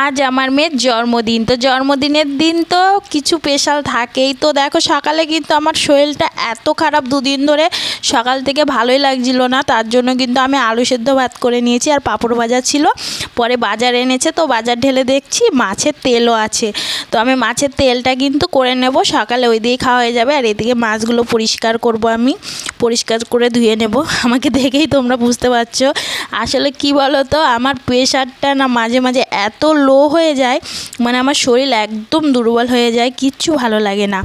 আজ আমার মেয়ের জন্মদিন। তো জন্মদিনের দিন তো কিছু স্পেশাল থাকেই। তো দেখো সকালে কিন্তু আমার শরীরটা এত খারাপ দুদিন ধরে। সকাল থেকে ভালোই লাগছিল না, তার জন্য কিন্তু আমি আলু সেদ্ধ ভাত করে নিয়েছি আর পাঁপড় ভাজা ছিল। পরে বাজার এনেছে, তো বাজার ঢেলে দেখছি মাছের তেলও আছে। তো আমি মাছের তেলটা কিন্তু করে নেব, সকালে ওই দিয়েই খাওয়া হয়ে যাবে। আর এদিকে মাছগুলো পরিষ্কার করব আমি। পরিষ্কার করে ধুয়ে নেব। আমাকে দেখেই তোমরা বুঝতে পারছ। আসলে কি বলো তো আমার প্রেশারটা না মাঝে মাঝে এত লো হয়ে যায় মানে আমার শরীর একদম দুর্বল হয়ে যায়, কিচ্ছু ভালো লাগে না।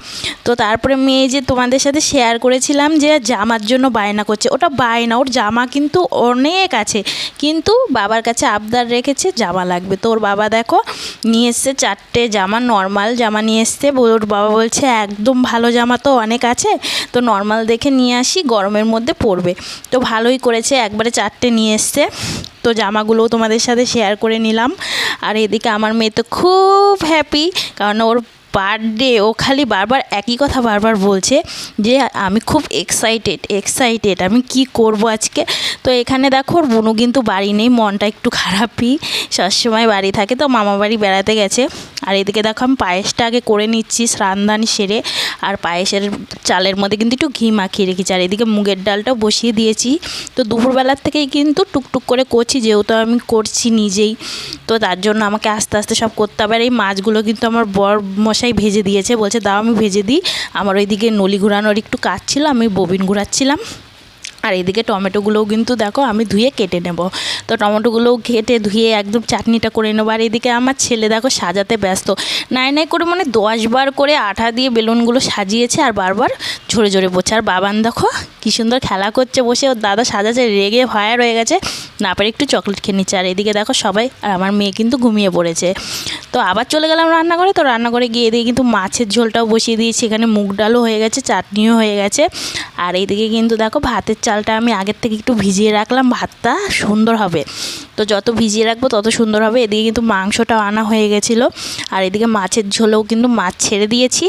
তো তারপরে মেয়ে যে তোমাদের সাথে শেয়ার করেছিলাম যে জামার জন্য বায়না করছে। ওটা বায়না, ওর জামা কিন্তু অনেক আছে, কিন্তু বাবার কাছে আবদার রেখেছে জামা লাগবে। তো ওর বাবা দেখো, নিয়ে এসছে চারটে জামা নর্মাল জামা নিয়ে এসছে। ওর বাবা বলছে, একদম ভালো জামা তো অনেক আছে, তো নর্মাল দেখে নিয়ে আসি, গরমের মধ্যে পরবে। তো ভালোই করেছে, একবারে চারটে নিয়ে এসছে। তো জামাগুলো তোমাদের সাথে শেয়ার করে নিলাম। আর এদিকে আমার মেয়ে তো খুব হ্যাপি কারণ ওর বার্থডে ও খালি বারবার একই কথা বারবার বলছে যে, আমি খুব এক্সাইটেড এক্সাইটেড আমি কি করব আজকে? তো এখানে দেখো, ওর বোনও কিন্তু বাড়ি নেই, মনটা একটু খারাপই। সবসময় বাড়ি থাকে, তো মামা বাড়ি বেড়াতে গেছে। আর এদিকে দেখো আমি পায়েসটা আগে করে নিচ্ছি স্নান সেরে। আর পায়েসের চালের মধ্যে কিন্তু একটু ঘি মাখিয়ে রেখেছি। আর এদিকে মুগের ডালটাও বসিয়ে দিয়েছি। তো দুপুরবেলার থেকেই কিন্তু টুকটুক করে করছি, যেহেতু আমি করছি নিজেই। তো তার জন্য আমাকে আস্তে আস্তে সব করতে হবে। আর এই মাছগুলো কিন্তু আমার বর মশাই ভেজে দিয়েছে। বলছে, দাও, আমি ভেজে দিই। আমার ওইদিকে নলি ঘুরানোর একটু কাজ ছিল, আমি ববিন ঘুরাচ্ছিলাম। আর এদিকে টমেটোগুলোও কিন্তু দেখো আমি ধুয়ে কেটে নেব। তো টমেটোগুলোও কেটে ধুয়ে একদম চাটনিটা করে নেব। আর এদিকে আমার ছেলে দেখো সাজাতে ব্যস্ত। নাই নাই করে মানে দশবার করে আঠা দিয়ে বেলুনগুলো সাজিয়েছে আর বারবার ঝরে ঝরে পড়ছে। আর বাবান দেখো কী সুন্দর খেলা করছে বসে। ওর দাদা সাজাচ্ছে রেগে ভয়া রয়ে গেছে। না পারে একটু চকলেট খেয়ে নিচ্ছে। আর এদিকে দেখো সবাই, আর আমার মেয়ে কিন্তু ঘুমিয়ে পড়েছে। তো আবার চলে গেলাম রান্নাঘরে। তো রান্নাঘরে গিয়ে দিয়ে কিন্তু মাছের ঝোলটাও বসিয়ে দিয়েছি। এখানে মুগ ডালও হয়ে গেছে, চাটনিও হয়ে গেছে। আর এইদিকে কিন্তু দেখো ভাতের চালটা আমি আগের থেকে একটু ভিজিয়ে রাখলাম। ভাতটা সুন্দর হবে। তো যত ভিজিয়ে রাখব তত সুন্দর হবে। এদিকে কিন্তু মাংসটাও আনা হয়ে গেছিল। আর এদিকে মাছের ঝোলেও কিন্তু মাছ ছেড়ে দিয়েছি।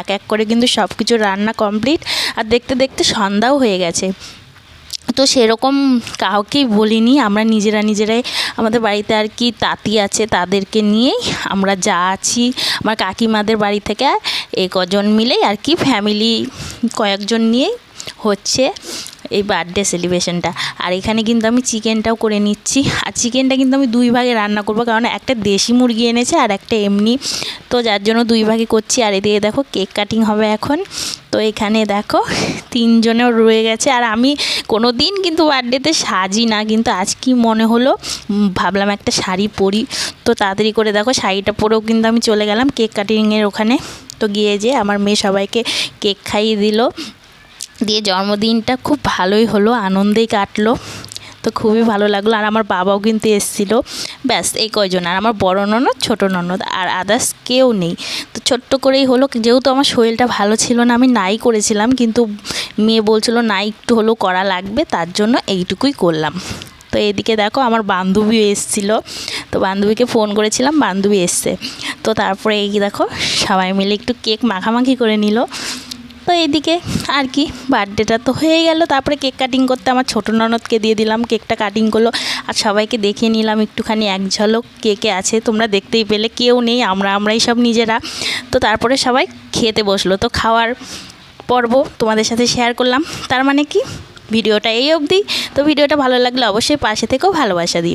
এক এক করে কিন্তু সব কিছু রান্না কমপ্লিট। আর দেখতে দেখতে সন্ধ্যাও হয়ে গেছে। তো সেরকম কাউকেই বলিনি, আমরা নিজেরা নিজেরাই আমাদের বাড়িতে আর কি তাঁতি আছে তাদেরকে নিয়েই আমরা যা আছি, আমার কাকিমাদের বাড়ি থেকে এ কজন মিলেই আর কি ফ্যামিলি কয়েকজন নিয়েই হচ্ছে এই বার্থডে সেলিব্রেশনটা আর এখানে কিন্তু আমি চিকেনটাও করে নিচ্ছি। আর চিকেনটা কিন্তু আমি দুই ভাগে রান্না করব, কারণ একটা দেশি মুরগি এনেছে আর একটা এমনি। তো যার জন্য দুই ভাগে করছি। আর এদিকে দেখো কেক কাটিং হবে এখন। তো এখানে দেখো তিনজনেও রয়ে গেছে। আর আমি কোনো দিন কিন্তু বার্থডেতে সাজি না, কিন্তু আজ কি মনে হলো? ভাবলাম একটা শাড়ি পরি। তো তাড়াতাড়ি করে দেখো শাড়িটা পরেও কিন্তু আমি চলে গেলাম কেক কাটিংয়ের ওখানে। তো গিয়ে যে আমার মেয়ে সবাইকে কেক খাইয়ে দিল। দিয়ে জন্মদিনটা খুব ভালোই হলো, আনন্দেই কাটলো। তো খুবই ভালো লাগল। আর আমার বাবাও কিন্তু এসেছিল। ব্যাস, এই কয়জন? আর আমার বড় ননদ, ছোটো ননদ, আর আদার্স কেউ নেই। তো ছোট্ট করেই হলো। যেহেতু আমার শরীরটা ভালো ছিল না, আমি নাই করেছিলাম, কিন্তু মেয়ে বলছিল, না, একটু হলেও করা লাগবে। তার জন্য এইটুকুই করলাম। তো এদিকে দেখো, আমার বান্ধবীও এসেছিল। তো বান্ধবীকে ফোন করেছিলাম, বান্ধবী এসছে। তো তারপরে এই দেখো, সবাই মিলে একটু কেক মাখামাখি করে নিল। তো এইদিকে আর কি বার্থডেটা তো হয়ে গেল। তারপরে কেক কাটিং করতে আমার ছোটো ননদকে দিয়ে দিলাম। কেকটা কাটিং করল আর সবাইকে দেখিয়ে নিলাম একটুখানি এক ঝলক কে কে আছে। তোমরা দেখতেই পেলে, কেউ নেই, আমরা আমরাই সব নিজেরা। তো তারপরে সবাই খেতে বসল। তো খাওয়ার পর্ব তোমাদের সাথে শেয়ার করলাম। তার মানে কি? ভিডিওটা এই অবধি। তো ভিডিওটা ভালো লাগলে অবশ্যই পাশে থেকেও ভালোবাসা দিও।